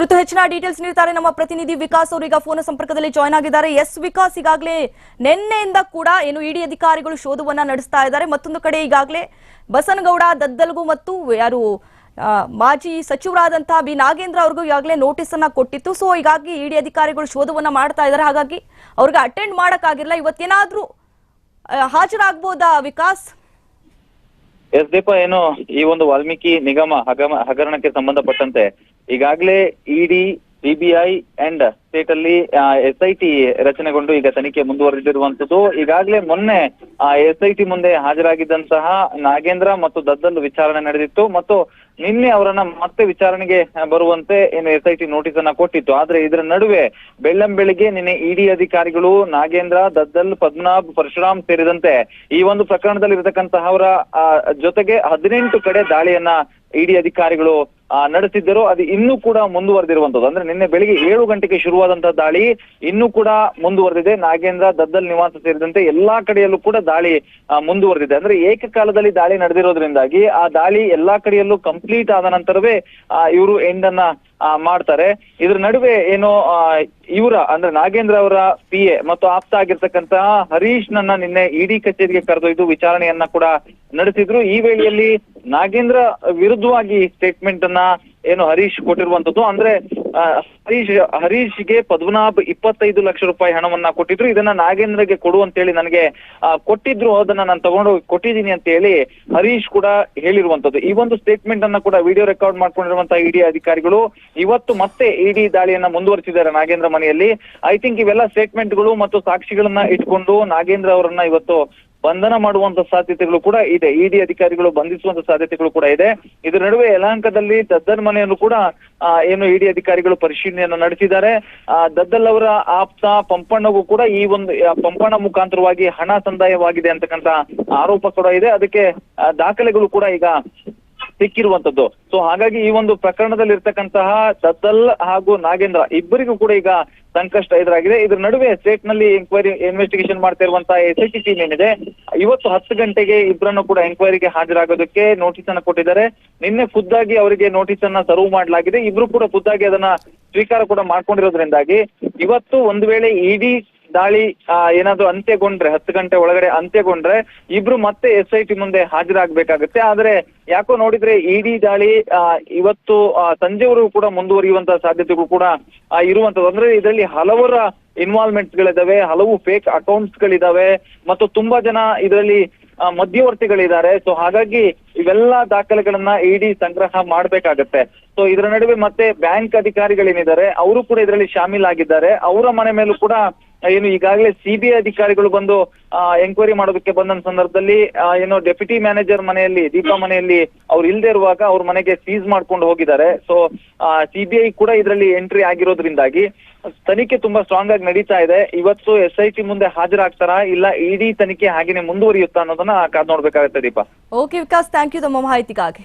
ಕುರಿತು ಹೆಚ್ಚಿನ ಡೀಟೇಲ್ಸ್ ನೀಡ್ತಾರೆ ನಮ್ಮ ಪ್ರತಿನಿಧಿ ವಿಕಾಸ್ ಅವರು ಈಗ ಫೋನ್ ಸಂಪರ್ಕದಲ್ಲಿ ಜಾಯ್ನ್ ಆಗಿದ್ದಾರೆ. ಎಸ್ ವಿಕಾಸ್, ಈಗಾಗಲೇ ನಿನ್ನೆಯಿಂದ ಕೂಡ ಏನು ಇಡಿ ಅಧಿಕಾರಿಗಳು ಶೋಧವನ್ನ ನಡೆಸ್ತಾ ಇದ್ದಾರೆ. ಮತ್ತೊಂದು ಕಡೆ ಈಗಾಗಲೇ ಬಸನಗೌಡ, ದದ್ದಲ್ಗು ಮತ್ತು ಯಾರು ಮಾಜಿ ಸಚಿವರಾದಂತಹ ಬಿ. ನಾಗೇಂದ್ರ ಅವ್ರಿಗೂ ಈಗಾಗಲೇ ನೋಟಿಸ್ ಅನ್ನ ಕೊಟ್ಟಿತ್ತು. ಸೊ ಹೀಗಾಗಿ ಇಡಿ ಅಧಿಕಾರಿಗಳು ಶೋಧವನ್ನ ಮಾಡ್ತಾ ಇದ್ದಾರೆ. ಹಾಗಾಗಿ ಅವ್ರಿಗೆ ಅಟೆಂಡ್ ಮಾಡಕ್ಕಾಗಿಲ್ಲ. ಇವತ್ತೇನಾದ್ರೂ ಹಾಜರಾಗ್ಬೋದಾ ವಿಕಾಸ್? ಎಸ್ ದೀಪ ಏನು ಈ ಒಂದು ವಾಲ್ಮೀಕಿ ನಿಗಮ ಹಗರಣಕ್ಕೆ ಸಂಬಂಧಪಟ್ಟಂತೆ ಈಗಾಗಲೇ ಇಡಿ, ಸಿಬಿಐ ಅಂಡ್ ಸ್ಟೇಟ್ ಅಲ್ಲಿ ಎಸ್ ಐ ಟಿ ರಚನೆಗೊಂಡು ಈಗ ತನಿಖೆ ಮುಂದುವರೆದಿರುವಂತದ್ದು ಈಗಾಗಲೇ ಮೊನ್ನೆ, ಆ ಎಸ್ ಐ ಟಿ ಮುಂದೆ ಹಾಜರಾಗಿದ್ದಂತಹ ನಾಗೇಂದ್ರ ಮತ್ತು ದದ್ದಲ್ ವಿಚಾರಣೆ ನಡೆದಿತ್ತು. ಮತ್ತು ನಿನ್ನೆ ಅವರನ್ನ ಮತ್ತೆ ವಿಚಾರಣೆಗೆ ಬರುವಂತೆ ಏನು ಎಸ್ ಐ ಟಿ ನೋಟಿಸ್ ಅನ್ನ ಕೊಟ್ಟಿತ್ತು. ಆದ್ರೆ ಇದರ ನಡುವೆ ಬೆಳ್ಳಂ ಬೆಳಿಗ್ಗೆ ನಿನ್ನೆ ಇಡಿ ಅಧಿಕಾರಿಗಳು ನಾಗೇಂದ್ರ, ದದ್ದಲ್, ಪದ್ಮನಾಭ್, ಪರಶುರಾಮ್ ಸೇರಿದಂತೆ ಈ ಒಂದು ಪ್ರಕರಣದಲ್ಲಿ ಇರತಕ್ಕಂತಹವರ ಜೊತೆಗೆ ಹದಿನೆಂಟು ಕಡೆ ದಾಳಿಯನ್ನ ಇಡಿ ಅಧಿಕಾರಿಗಳು ನಡೆಸಿದ್ದರು. ಅದು ಇನ್ನೂ ಕೂಡ ಮುಂದುವರೆದಿರುವಂತದ್ದು ಅಂದ್ರೆ ನಿನ್ನೆ ಬೆಳಿಗ್ಗೆ ಏಳು ಗಂಟೆಗೆ ಶುರುವಾದಂತಹ ದಾಳಿ ಇನ್ನೂ ಕೂಡ ಮುಂದುವರೆದಿದೆ. ನಾಗೇಂದ್ರ, ದದ್ದಲ್ ನಿವಾಸ ಸೇರಿದಂತೆ ಎಲ್ಲಾ ಕಡೆಯಲ್ಲೂ ಕೂಡ ದಾಳಿ ಮುಂದುವರೆದಿದೆ. ಅಂದ್ರೆ ಏಕಕಾಲದಲ್ಲಿ ದಾಳಿ ನಡೆದಿರೋದ್ರಿಂದಾಗಿ ಆ ದಾಳಿ ಎಲ್ಲಾ ಕಡೆಯಲ್ಲೂ ಕಂಪ್ಲೀಟ್ ಆದ ನಂತರವೇ ಇವರು ಎಂಡನ್ನ ಮಾಡ್ತಾರೆ. ಇದ್ರ ನಡುವೆ ಏನು ಇವರ, ಅಂದ್ರೆ ನಾಗೇಂದ್ರ ಅವರ ಪಿ ಎ ಮತ್ತು ಆಪ್ತ ಆಗಿರ್ತಕ್ಕಂತಹ ಹರೀಶ್ ನನ್ನ ನಿನ್ನೆ ಇಡಿ ಕಚೇರಿಗೆ ಕರೆದೊಯ್ದು ವಿಚಾರಣೆಯನ್ನ ಕೂಡ ನಡೆಸಿದ್ರು. ಈ ವೇಳೆಯಲ್ಲಿ ನಾಗೇಂದ್ರ ವಿರುದ್ಧವಾಗಿ ಸ್ಟೇಟ್ಮೆಂಟ್ ಅನ್ನ ಏನು ಹರೀಶ್ ಕೊಟ್ಟಿರುವಂತದ್ದು ಅಂದ್ರೆ ಹರೀಶ್, ಹರೀಶ್ಗೆ ಪದ್ಮನಾಭ್ ಇಪ್ಪತ್ತೈದು ಲಕ್ಷ ರೂಪಾಯಿ ಹಣವನ್ನ ಕೊಟ್ಟಿದ್ರು. ಇದನ್ನ ನಾಗೇಂದ್ರಗೆ ಕೊಡು ಅಂತೇಳಿ ನನಗೆ ಕೊಟ್ಟಿದ್ರು. ಅದನ್ನ ನಾನು ತಗೊಂಡು ಕೊಟ್ಟಿದ್ದೀನಿ ಅಂತ ಹೇಳಿ ಹರೀಶ್ ಕೂಡ ಹೇಳಿರುವಂತದ್ದು. ಈ ಒಂದು ಸ್ಟೇಟ್ಮೆಂಟ್ ಅನ್ನ ಕೂಡ ವಿಡಿಯೋ ರೆಕಾರ್ಡ್ ಮಾಡ್ಕೊಂಡಿರುವಂತಹ ಇಡಿ ಅಧಿಕಾರಿಗಳು ಇವತ್ತು ಮತ್ತೆ ಇಡಿ ದಾಳಿಯನ್ನ ಮುಂದುವರಿಸಿದ್ದಾರೆ ನಾಗೇಂದ್ರ ಮನೆಯಲ್ಲಿ. ಐ ಥಿಂಕ್ ಇವೆಲ್ಲ ಸ್ಟೇಟ್ಮೆಂಟ್ಗಳು ಮತ್ತು ಸಾಕ್ಷಿಗಳನ್ನ ಇಟ್ಕೊಂಡು ನಾಗೇಂದ್ರ ಅವರನ್ನ ಇವತ್ತು ಬಂಧನ ಮಾಡುವಂತ ಸಾಧ್ಯತೆಗಳು ಕೂಡ ಇದೆ. ಇಡಿ ಅಧಿಕಾರಿಗಳು ಬಂಧಿಸುವಂತ ಸಾಧ್ಯತೆಗಳು ಕೂಡ ಇದೆ. ಇದರ ನಡುವೆ ಯಲಹಂಕದಲ್ಲಿ ದದ್ದಲ್ ಮನೆಯನ್ನು ಕೂಡ ಏನು ಇಡಿ ಅಧಿಕಾರಿಗಳು ಪರಿಶೀಲನೆಯನ್ನು ನಡೆಸಿದ್ದಾರೆ. ದದ್ದಲ್ ಅವರ ಆಪ್ತ ಪಂಪಣ್ಣಗೂ ಕೂಡ ಈ ಒಂದು ಪಂಪಣ್ಣ ಮುಖಾಂತರವಾಗಿ ಹಣ ಸಂದಾಯವಾಗಿದೆ ಅಂತಕ್ಕಂತ ಆರೋಪ ಕೂಡ ಇದೆ. ಅದಕ್ಕೆ ದಾಖಲೆಗಳು ಕೂಡ ಈಗ ಸಿಕ್ಕಿರುವಂತದ್ದು. ಸೊ ಹಾಗಾಗಿ ಈ ಒಂದು ಪ್ರಕರಣದಲ್ಲಿ ಇರ್ತಕ್ಕಂತಹ ದದ್ದಲ್ ಹಾಗೂ ನಾಗೇಂದ್ರ ಇಬ್ಬರಿಗೂ ಕೂಡ ಈಗ ಸಂಕಷ್ಟ ಎದುರಾಗಿದೆ. ಇದ್ರ ನಡುವೆ ಸ್ಟೇಟ್ನಲ್ಲಿ ಎಂಕ್ವೈರಿ ಇನ್ವೆಸ್ಟಿಗೇಷನ್ ಮಾಡ್ತಾ ಇರುವಂತಹ ಎಸ್ ಐ ಟಿ ಏನಿದೆ, ಇವತ್ತು ಹತ್ತು ಗಂಟೆಗೆ ಇಬ್ಬರನ್ನು ಕೂಡ ಎಂಕ್ವೈರಿಗೆ ಹಾಜರಾಗೋದಕ್ಕೆ ನೋಟಿಸ್ ಅನ್ನ ಕೊಟ್ಟಿದ್ದಾರೆ. ನಿನ್ನೆ ಖುದ್ದಾಗಿ ಅವರಿಗೆ ನೋಟಿಸ್ ಅನ್ನ ಸರ್ವ್ ಮಾಡಲಾಗಿದೆ. ಇಬ್ರು ಕೂಡ ಖುದ್ದಾಗಿ ಅದನ್ನ ಸ್ವೀಕಾರ ಕೂಡ ಮಾಡ್ಕೊಂಡಿರೋದ್ರಿಂದಾಗಿ ಇವತ್ತು ಒಂದು ವೇಳೆ ಇಡಿ ದಾಳಿ ಏನಾದ್ರು ಅಂತ್ಯಗೊಂಡ್ರೆ, ಹತ್ತು ಗಂಟೆ ಒಳಗಡೆ ಅಂತ್ಯಗೊಂಡ್ರೆ, ಇಬ್ರು ಮತ್ತೆ ಎಸ್ ಐ ಟಿ ಮುಂದೆ ಹಾಜರಾಗಬೇಕಾಗುತ್ತೆ. ಆದ್ರೆ ಯಾಕೋ ನೋಡಿದ್ರೆ ಇಡಿ ದಾಳಿ ಇವತ್ತು ಸಂಜೆವರೆಗೂ ಕೂಡ ಮುಂದುವರಿಯುವಂತಹ ಸಾಧ್ಯತೆಗಳು ಕೂಡ ಇರುವಂತದ್ದು. ಅಂದ್ರೆ ಇದರಲ್ಲಿ ಹಲವರ ಇನ್ವಾಲ್ವ್ಮೆಂಟ್ ಗಳಿದಾವೆ, ಹಲವು ಫೇಕ್ ಅಕೌಂಟ್ಸ್ ಗಳಿದಾವೆ, ಮತ್ತು ತುಂಬಾ ಜನ ಇದರಲ್ಲಿ ಮಧ್ಯವರ್ತಿಗಳಿದ್ದಾರೆ. ಸೊ ಹಾಗಾಗಿ ಇವೆಲ್ಲ ದಾಖಲೆಗಳನ್ನ ಇಡಿ ಸಂಗ್ರಹ ಮಾಡ್ಬೇಕಾಗತ್ತೆ. ಸೊ ಇದರ ನಡುವೆ ಮತ್ತೆ ಬ್ಯಾಂಕ್ ಅಧಿಕಾರಿಗಳೇನಿದ್ದಾರೆ, ಅವರು ಕೂಡ ಇದರಲ್ಲಿ ಶಾಮೀಲಾಗಿದ್ದಾರೆ. ಅವರ ಮನೆ ಮೇಲೂ ಕೂಡ ಏನು ಈಗಾಗಲೇ ಸಿಬಿಐ ಅಧಿಕಾರಿಗಳು ಬಂದು ಎಂಕ್ವೈರಿ ಮಾಡೋದಕ್ಕೆ ಬಂದ ಸಂದರ್ಭದಲ್ಲಿ ಏನು ಡೆಪ್ಯೂಟಿ ಮ್ಯಾನೇಜರ್ ಮನೆಯಲ್ಲಿ, ದೀಪಾ ಮನೆಯಲ್ಲಿ ಅವ್ರು ಇಲ್ದೇ ಇರುವಾಗ ಅವ್ರ ಮನೆಗೆ ಸೀಸ್ ಮಾಡ್ಕೊಂಡು ಹೋಗಿದ್ದಾರೆ. ಸೊ ಸಿಬಿಐ ಕೂಡ ಇದರಲ್ಲಿ ಎಂಟ್ರಿ ಆಗಿರೋದ್ರಿಂದಾಗಿ ತನಿಖೆ ತುಂಬಾ ಸ್ಟ್ರಾಂಗ್ ಆಗಿ ನಡೀತಾ ಇದೆ. ಇವತ್ತು ಎಸ್ ಐ ಟಿ ಮುಂದೆ ಹಾಜರಾಗ್ತಾರಾ ಇಲ್ಲ ಇಡಿ ತನಿಖೆ ಹಾಗೇನೆ ಮುಂದುವರಿಯುತ್ತಾ ಅನ್ನೋದನ್ನ ಕಾದ್ ನೋಡ್ಬೇಕಾಗತ್ತೆ Deepa. Okay Vikas thank you ತಮ್ಮ ಮಾಹಿತಿಗಾಗಿ.